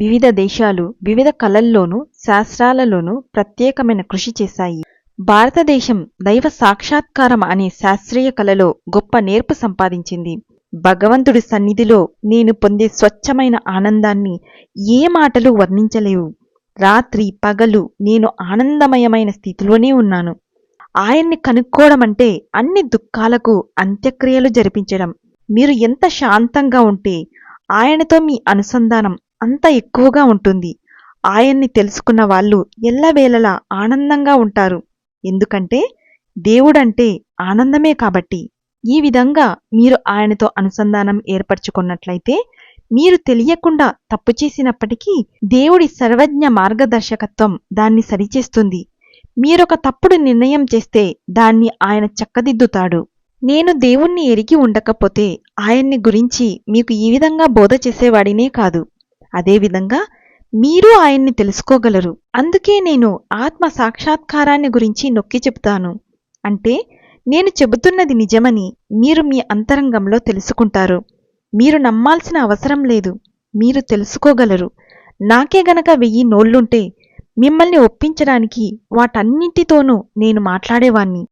వివిధ దేశాలు వివిధ కళల్లోనూ శాస్త్రాలలోనూ ప్రత్యేకమైన కృషి చేశాయి. భారతదేశం దైవ సాక్షాత్కారం అనే శాస్త్రీయ కళలో గొప్ప నేర్పు సంపాదించింది. భగవంతుడి సన్నిధిలో నేను పొందే స్వచ్ఛమైన ఆనందాన్ని ఏ మాటలు వర్ణించలేవు. రాత్రి పగలు నేను ఆనందమయమైన స్థితిలోనే ఉన్నాను. ఆయన్ని కనుక్కోవడం అంటే అన్ని దుఃఖాలకు అంత్యక్రియలు జరిపించడం. మీరు ఎంత శాంతంగా ఉంటే ఆయనతో మీ అనుసంధానం అంత ఎక్కువగా ఉంటుంది. ఆయన్ని తెలుసుకున్న వాళ్ళు ఎల్లవేళలా ఆనందంగా ఉంటారు. ఎందుకంటే దేవుడంటే ఆనందమే కాబట్టి. ఈ విధంగా మీరు ఆయనతో అనుసంధానం ఏర్పరచుకున్నట్లయితే మీరు తెలియకుండా తప్పు చేసినప్పటికీ దేవుడి సర్వజ్ఞ మార్గదర్శకత్వం దాన్ని సరిచేస్తుంది. మీరొక తప్పుడు నిర్ణయం చేస్తే దాన్ని ఆయన చక్కదిద్దుతాడు. నేను దేవుణ్ణి ఎరిగి ఉండకపోతే ఆయన్ని గురించి మీకు ఈ విధంగా బోధ చేసేవాడినే కాదు. అదేవిధంగా మీరు ఆయన్ని తెలుసుకోగలరు. అందుకే నేను ఆత్మ సాక్షాత్కారాన్ని గురించి నొక్కి చెబుతాను. అంటే నేను చెబుతున్నది నిజమని మీరు మీ అంతరంగంలో తెలుసుకుంటారు. మీరు నమ్మాల్సిన అవసరం లేదు. మీరు తెలుసుకోగలరు. నాకే గనక వెయ్యి నోళ్ళుంటే మిమ్మల్ని ఒప్పించడానికి వాటన్నింటితోనూ నేను మాట్లాడేవాణ్ణి.